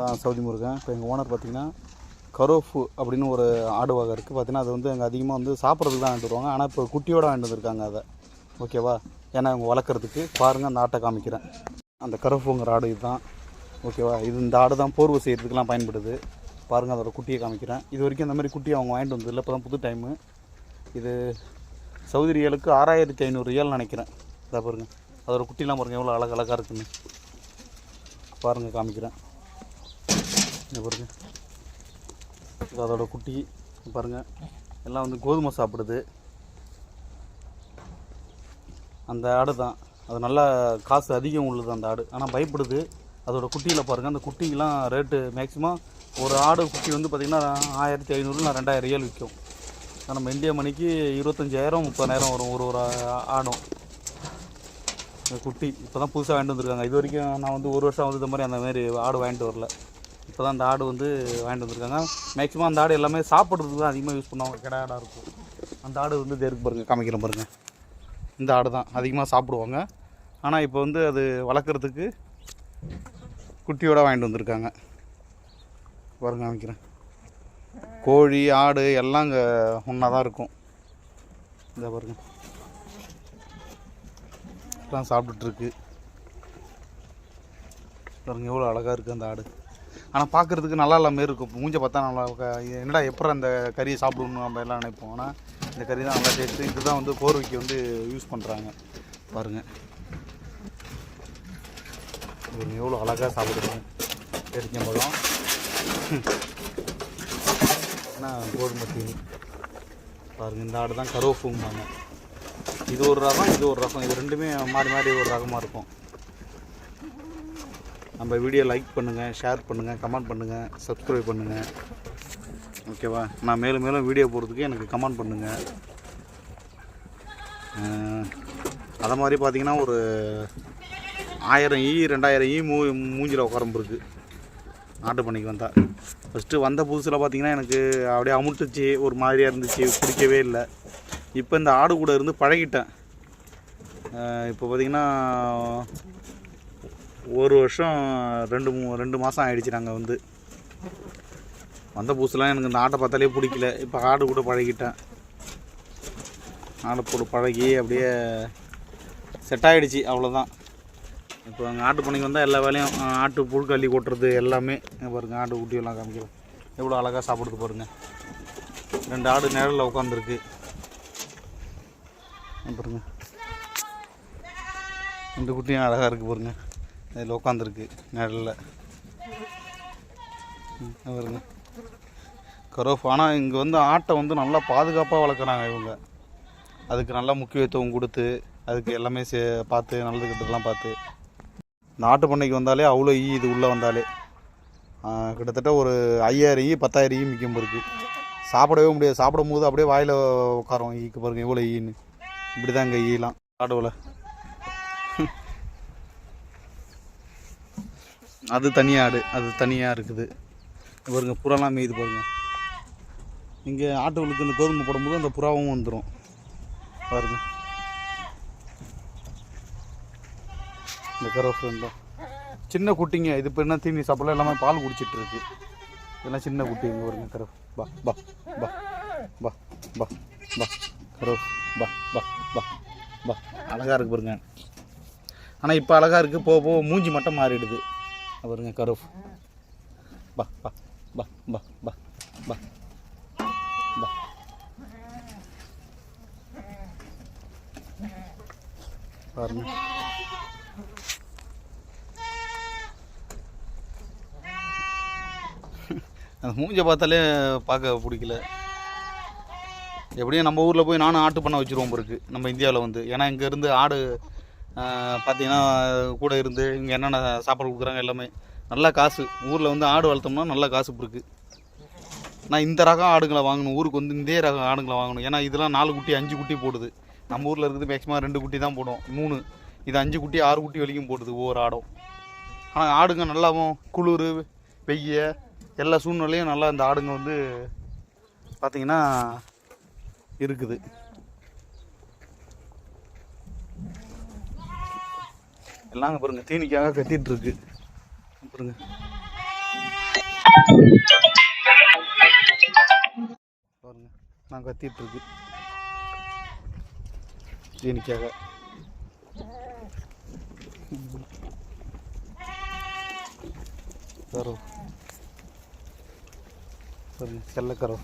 தான் சவுதி முருகன். இப்போ எங்கள் ஓனர் பார்த்திங்கன்னா கரோஃபு அப்படின்னு ஒரு ஆடு வகை இருக்குது பார்த்தீங்கன்னா அது வந்து அங்கே அதிகமாக வந்து சாப்பிட்றதுக்கு தான் வாங்கிட்டு வருவாங்க. ஆனால் இப்போ குட்டியோட வாங்கிட்டு வந்திருக்காங்க அதை. ஓகேவா ஏன்னா அவங்க வளர்க்குறதுக்கு பாருங்கள் அந்த ஆட்டை காமிக்கிறேன். அந்த கரோஃபுங்கிற ஆடு இதுதான். ஓகேவா இது இந்த ஆடு தான் போர்வை செய்கிறதுக்கெலாம் பயன்படுது. பாருங்கள் அதோட குட்டியை காமிக்கிறேன். இது வரைக்கும் அந்த மாதிரி குட்டியை அவங்க வாங்கிட்டு வந்ததில்லை இப்போ தான் புது டைமு இது சவுதி ரியலுக்கு ஆறாயிரத்தி ஐநூறு ரியல் நினைக்கிறேன். இதை பாருங்கள் அதோட குட்டிலாம் பாருங்கள் எவ்வளோ அழகு அழகாக இருக்குன்னு. பாருங்கள் காமிக்கிறேன். இங்கே பாருங்க. இது அதோட குட்டி பாருங்கள் பாருங்க. எல்லாம் வந்து கோதுமை சாப்பிடுது. அந்த ஆடு தான். அது நல்லா காசு அதிகம் உள்ளது அந்த ஆடு. ஆனால் பயப்படுது. அதோட குட்டியில் பாருங்கள் அந்த குட்டிங்கெலாம் ரேட்டு மேக்ஸிமம் ஒரு ஆடு குட்டி வந்து பார்த்திங்கன்னா ஆயிரத்தி ஐநூறு நான் ரெண்டாயிரம் ரியல் விற்கும் நம்ம இந்திய மணிக்கு இருபத்தஞ்சாயிரம் முப்பதாயிரம் வரும் ஒரு ஒரு ஆடும். குட்டி. இப்போ தான் புதுசாக வாங்கிட்டு வந்திருக்காங்க. இது வரைக்கும் நான் வந்து ஒரு வருஷம் வந்து இந்த மாதிரி அந்த மாதிரி ஆடு வாங்கிட்டு வரல. இப்போ தான் அந்த ஆடு வந்து வாங்கிட்டு வந்திருக்காங்க. மேக்ஸிமம் அந்த ஆடு எல்லாமே சாப்பிட்றதுக்கு தான் அதிகமாக யூஸ் பண்ணுவாங்க. கிடா ஆடாக இருக்கும். அந்த ஆடு வந்து தேருக்கு பாருங்கள் காமிக்கிற பாருங்கள் இந்த ஆடு தான். அதிகமாக சாப்பிடுவாங்க. ஆனால் இப்போ வந்து அது வளர்க்குறதுக்கு குட்டியோடு வாங்கிட்டு வந்திருக்காங்க. பாருங்க காமிக்கிறேன். கோழி ஆடு எல்லாம் இங்கே ஒன்றா தான் இருக்கும். இந்த பாருங்க. எல்லாம் சாப்பிட்டுட்ருக்கு பாருங்க எவ்வளோ அழகாக இருக்குது அந்த ஆடு. ஆனால் பார்க்குறதுக்கு நல்லா இல்லாமல் இருக்கும். மூஞ்ச பார்த்தா நல்லா என்னடா எப்போ அந்த கறியை சாப்பிடணும் நம்ம எல்லாம் நினைப்போம். ஆனால் இந்த கறி தான் நல்லா டேஸ்ட்டு இதுதான் வந்து கோர்வைக்கு வந்து யூஸ் பண்ணுறாங்க பாருங்கள் இவங்க எவ்வளோ அழகாக சாப்பிடுறாங்க. எரிக்கம்பழம் என்ன கோதுமை தீனி பாருங்கள் இந்த ஆடு தான் கரோஃபும்பாங்க இது ஒரு ரகம் இது ஒரு ரகம். இது ரெண்டுமே மாறி மாறி ஒரு ரகமாக இருக்கும். நம்ம வீடியோ லைக் பண்ணுங்கள் ஷேர் பண்ணுங்கள் கமெண்ட் பண்ணுங்கள் சப்ஸ்கிரைப் பண்ணுங்கள் ஓகேவா நான் மேலும் மேலும் வீடியோ போடுறதுக்கு எனக்கு கமெண்ட் பண்ணுங்கள் அதை மாதிரி பார்த்தீங்கன்னா ஒரு ஆயிரம் ஈ ரெண்டாயிரம் ஈ மூ மூஞ்சில் உட்காரம்பிருக்கு ஆர்டர் நாட்டு பண்ணைக்கு வந்தால் ஃபஸ்ட்டு வந்த புதுசில் பார்த்தீங்கன்னா எனக்கு அப்படியே அமுட்டுச்சு ஒரு மாதிரியாக இருந்துச்சு பிடிக்கவே இல்லை. இப்போ இந்த ஆடு கூட இருந்து பழகிட்டேன். இப்போ பார்த்தீங்கன்னா ஒரு வருஷம் ரெண்டு மூ ரெண்டு மாதம் ஆகிடுச்சு நாங்கள் வந்து. வந்த புதுசுலாம் எனக்கு இந்த ஆட்டை பார்த்தாலே பிடிக்கல. இப்போ ஆடு கூட பழகிட்டேன். ஆடை போட்டு பழகி அப்படியே செட் ஆகிடுச்சு அவ்வளோதான் இப்போ எங்கள் ஆட்டு பண்ணைக்கு வந்தால் எல்லா வேலையும் ஆட்டு ஆட்டு புழுக்கள்ளி கொட்டுறது எல்லாமே. பாருங்கள் பாருங்க ஆட்டு குட்டியெல்லாம் காமிக்கிறோம் எவ்வளோ அழகாக சாப்பிடுது பாருங்கள் ரெண்டு ஆடு நிழலில் உட்காந்துருக்கு பாருங்க. ரெண்டு குட்டியும் அழகாக இருக்குது பாருங்கள் இதில் உட்காந்துருக்கு நிழலில். வருங்க கரோஃப் ஆனால் இங்கே வந்து ஆட்டை வந்து நல்லா பாதுகாப்பாக வளர்க்குறாங்க இவங்க. அதுக்கு நல்லா முக்கியத்துவம் கொடுத்து அதுக்கு எல்லாமே சே பார்த்து நல்லது கெட்டதெல்லாம் பார்த்து. இந்த ஆட்டு பண்ணைக்கு வந்தாலே அவ்வளோ ஈ இது உள்ளே வந்தாலே. கிட்டத்தட்ட ஒரு ஐயாயிரம் ஈ பத்தாயிரம் ஈ மிக்கும் இருக்கு சாப்பிடவே முடியாது. சாப்பிடும் போது அப்படியே வாயில் உட்காரும் ஈக்கு பாருங்க இவ்வளோ ஈன்னு. இப்படி தான் இங்கே ஈலாம். ஆடுவில். அது தனியாக ஆடு அது தனியாக இருக்குது. இங்க பாருங்க புறாலாம் மேய்து பாருங்க. இங்கே ஆட்டுகளுக்கு இந்த கோதுமை போடும்போது அந்த புறாவும் வந்துடும் பாருங்க. இந்த கரோஃபுண்டோ சின்ன குட்டிங்க. இது இப்போ என்ன தீனி சாப்பிடலாம் எல்லாமே பால் குடிச்சிட்டு இருக்கு. இதெல்லாம் சின்ன குட்டி இங்கே வருங்க கரோ பா பா பா பா பா பா கரோ பா பா பா பா அழகாக இருக்கு பாருங்க. ஆனால் இப்போ அழகாக இருக்குது போக போக மூஞ்சி மட்டும் மாறிடுது. பாருங்க கருஃப் பா பா பா பா பா பா பா பாருங்க அந்த மூஞ்ச பார்த்தாலே பார்க்க பிடிக்கல. எப்படியும் நம்ம ஊரில் போய் நானும் ஆட்டு பண்ண வச்சுருவோம் பிறகு நம்ம இந்தியாவில் வந்து. ஏன்னா இங்கேருந்து ஆடு பார்த்தீங்கன்னா கூட இருந்து இங்கே என்னென்ன சாப்பாடு கொடுக்குறாங்க எல்லாமே. நல்லா காசு. ஊரில் வந்து ஆடு வளர்த்தோம்னா நல்ல காசு இருக்கு. நான் இந்த ரகம் ஆடுங்களை வாங்கணும். ஊருக்கு வந்து இதே ரகம் ஆடுங்களை வாங்கணும். ஏன்னா இதெல்லாம் நாலு குட்டி அஞ்சு குட்டி போடுது. நம்ம ஊரில் இருக்குது மேக்ஸிமம் ரெண்டு குட்டி தான் போடும் மூணு. இது அஞ்சு குட்டி ஆறு குட்டி வரைக்கும் போடுது ஒவ்வொரு ஆடும். ஆனால் ஆடுங்க நல்லாவும் குளிர் வெய்ய எல்லா சூழ்நிலையும் நல்லா இந்த ஆடுங்க வந்து பார்த்திங்கன்னா இருக்குது. எல்லாம் பாருங்க தீனிக்காக கத்திட்டு இருக்கு பாருங்க. பாருங்க நான் கத்திட்டு இருக்கு தீனிக்காக. கரோ பாருங்க செல்ல கரோ